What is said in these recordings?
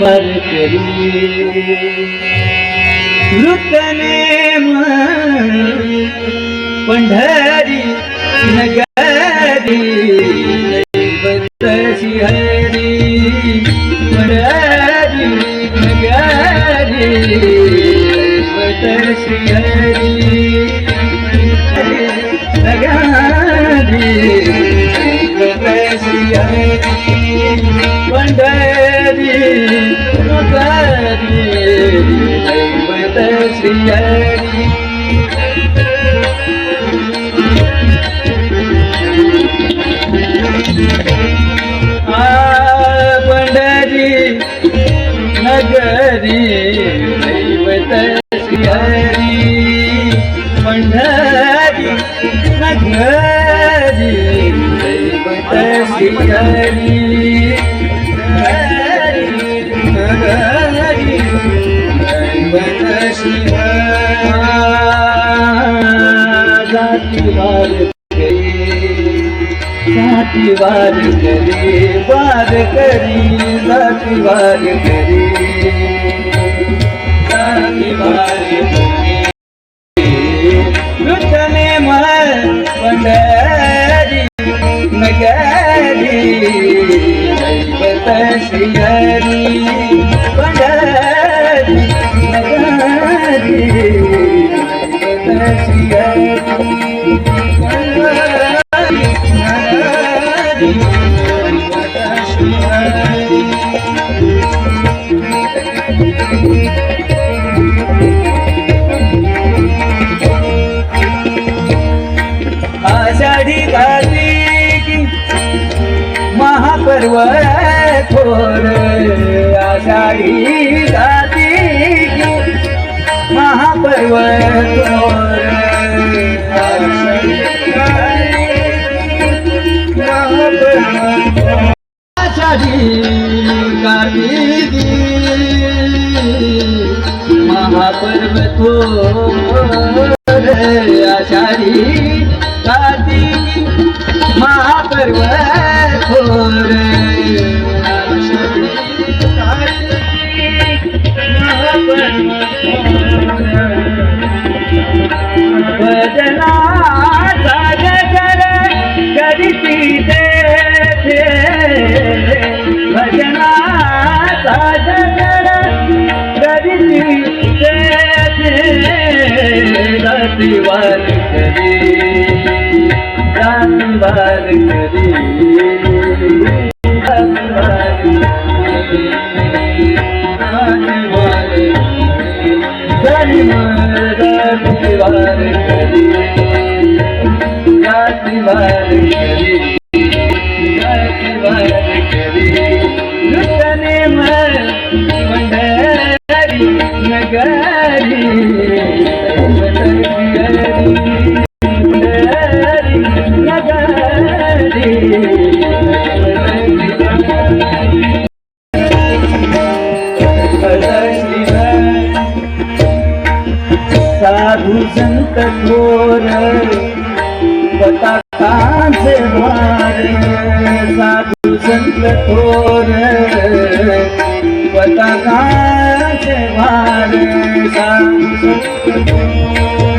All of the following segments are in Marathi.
वर करी। मृतने पंढरी नगरी दैवत श्रीहरी पंढरी नगरी दैवत श्रीहरी नगरी दैवत श्रीहरी पंढरी पंढरी वार करी वार करी साथी वार करी. साथी वार करी पंडरी नगरी दैवत श्रीहरी पंडरी आषाढी कार्तिकी महापर्व थोर आषाढी कार्तिकी महापर्व थोर आषाढी कार्तिकी महापर्व थोर रात्रीवार करी रात्रीवार करी रात्रीवार साधू संत थोर पताकांचे द्वार साधू संत थोर. पताकांचे द्वार साधू संत थोर.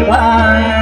bye.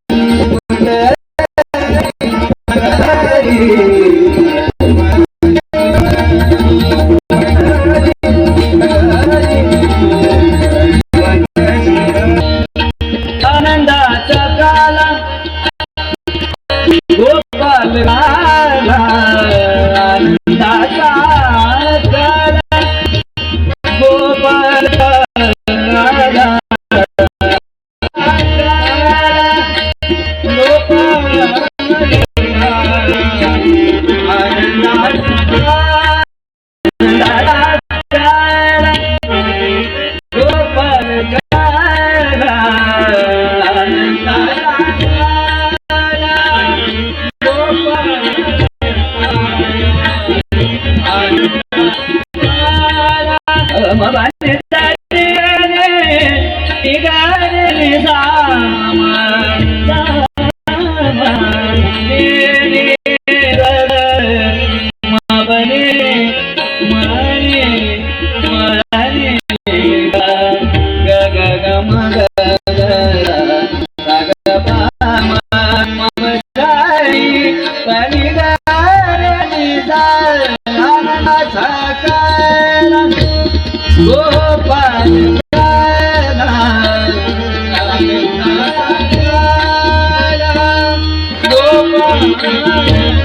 bye bye. Música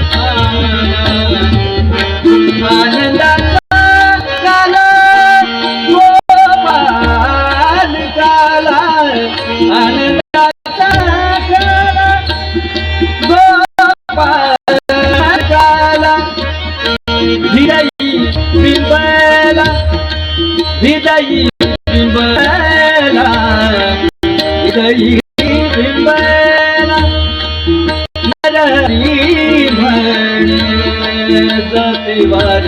जाती वार